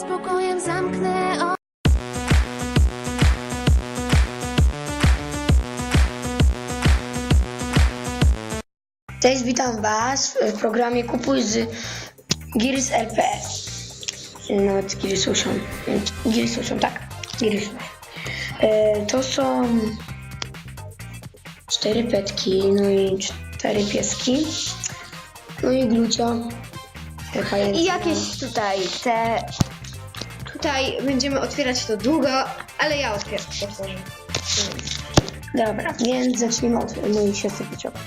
spokojem zamknę oczy. Cześć, witam Was w programie Kupuj z Gears LP. Nawet Gears 8. Gears tak. Gears E, to są cztery petki, no i cztery pieski. No i glucia. I jakieś no. tutaj te Tutaj będziemy otwierać to długo, ale ja otwieram. otworzę. Dobra, więc zacznijmy od mojej siostry płciowej.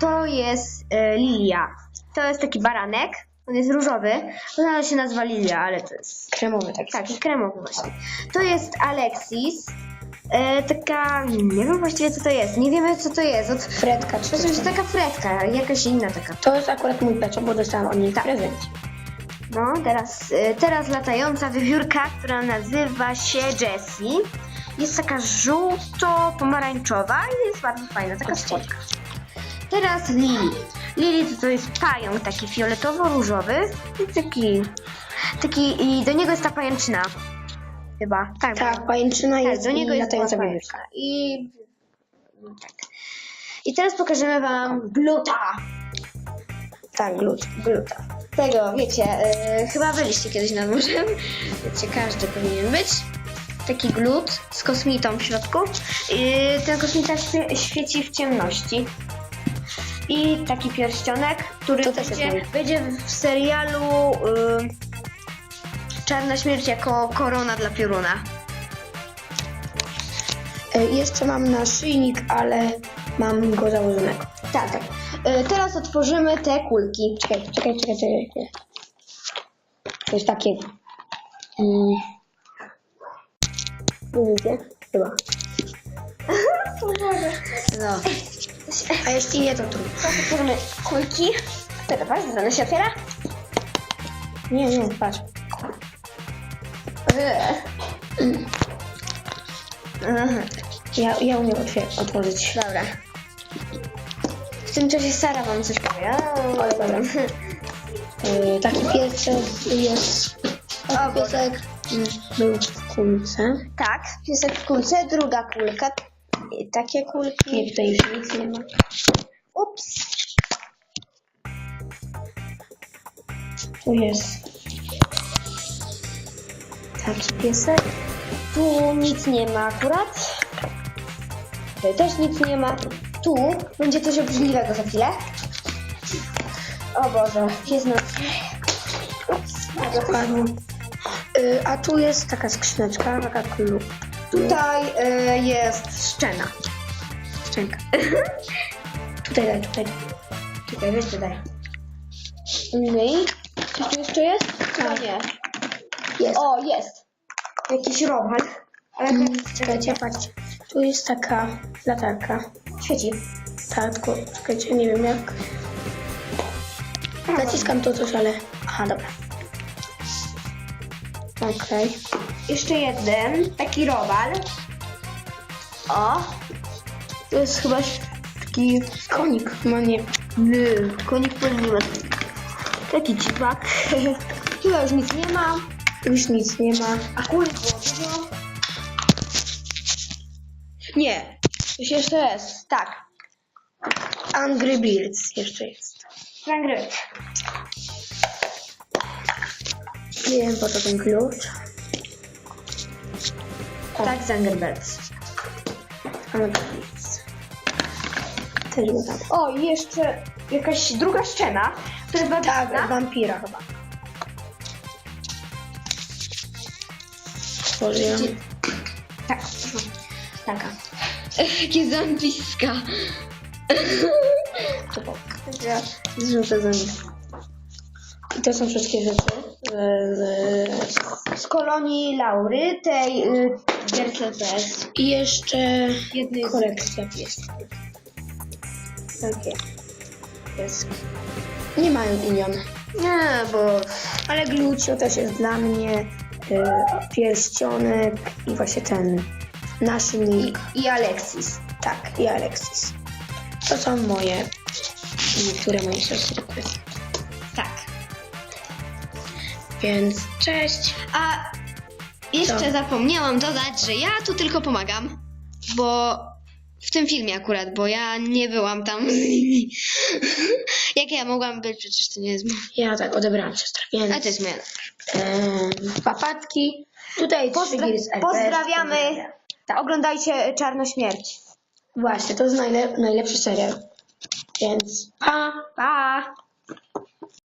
To jest e, lilia. To jest taki baranek. On jest różowy. Ona się nazywa lilia, ale to jest Kremowy taki. taki kremowy właśnie. To jest Alexis. E, taka... Nie wiem właściwie co to jest. Nie wiemy co to jest. Od... Fredka czy To coś jest taka fredka, jakaś inna taka. To jest akurat mój peczo, bo dostałam od niej prezent. No, teraz, y, teraz latająca wiewiórka, która nazywa się Jessie. Jest taka żółto-pomarańczowa i jest bardzo fajna, taka słodka. Teraz Lili. Lili to, to jest pająk taki fioletowo-różowy i taki, taki, i do niego jest ta pajęczyna. Chyba, tak. Tak, pajęczyna tak, jest do niego i jest latająca ta wiewiórka. I no tak. I teraz pokażemy wam gluta. Tak, glut. gluta. Tego, wiecie, yy, chyba byliście kiedyś nad morzem. Wiecie, każdy powinien być. Taki glut z kosmitą w środku. Yy, ten kosmita świe- świeci w ciemności. I taki pierścionek, który To też będzie, będzie w serialu yy, Czarna Śmierć jako korona dla pioruna. E, Jeszcze mam naszyjnik, ale mam go założonego. Tak, tak. Yy, teraz otworzymy te kulki. Czekaj, czekaj, czekaj, czekaj. Coś takiego. Nie widzę? Chyba. No. A jeśli nie, to tu. Teraz otworzymy kulki. Teraz patrz, się otwiera. Nie, nie, patrz. Aha, Ja, ja umiem otworzyć. dobra. W tym czasie Sara wam coś powie. O, Ale dobra. E, taki piesek jest. Taki piesek był w kulce. Tak, piesek w kulce, druga kulka. I takie kulki. Nie, tutaj już nic nie ma. Ups. Tu jest taki piesek. Tu nic nie ma akurat. Tutaj też nic nie ma. Tu będzie coś obrzydliwego za chwilę. O Boże, jest noc. Ups. Dokładnie. Y, a tu jest taka skrzyneczka, taka klub. Tutaj y, jest szczena. Szczęka. tutaj daj, tutaj. Czekaj, weź tutaj. No i coś tu jeszcze jest? Chyba nie. Jest. O, jest. Jakiś robal. Ale Mm, czekajcie, patrzcie. Tu jest taka latarka. Świeci. Tak, tylko czekajcie, nie wiem jak. Naciskam to coś, ale... Aha, dobra. Okej. Jeszcze jeden, taki robal. O. To jest chyba taki Konik, no nie. ny, konik podniósł. Taki dziwak. Chyba już nic nie ma. Już nic nie ma. A kulik było dużo. Nie. Coś jeszcze jest. Tak. Angry Birds jeszcze jest. Frangry. Nie wiem po co ten klucz. O. Tak, z Angry Birds. Angry Birds. Też go tam. O, i jeszcze jakaś druga szczena. To jest bardzo Tak, dziwna. wampira chyba. Otworzyłem. Tak. Taka. Jakie zębiska. Po. Żółte zęby. I to są wszystkie rzeczy. Z, z... Z kolonii Laury, tej y, GRCPS. I jeszcze Jednej kolekcja piesków. Takie. Pieski. Nie mają imion. Nie, bo Ale glucio też jest dla mnie. Y, pierścionek i właśnie ten naszym i Alexis. Tak, i Alexis. To są moje, niektóre moje siostry. Tak. Więc cześć. A jeszcze Co? zapomniałam dodać, że ja tu tylko pomagam, bo w tym filmie akurat, bo ja nie byłam tam z nimi. Jak ja mogłam być? Przecież to nie jest moje. Ja tak odebrałam siostrę, więc... A to jest moja. Eee, papatki. Tutaj Pozdra- trzy Pozdrawiamy ta, oglądajcie Czarnośmierć. Właśnie, to jest najle najlepszy serial. Więc pa! Pa!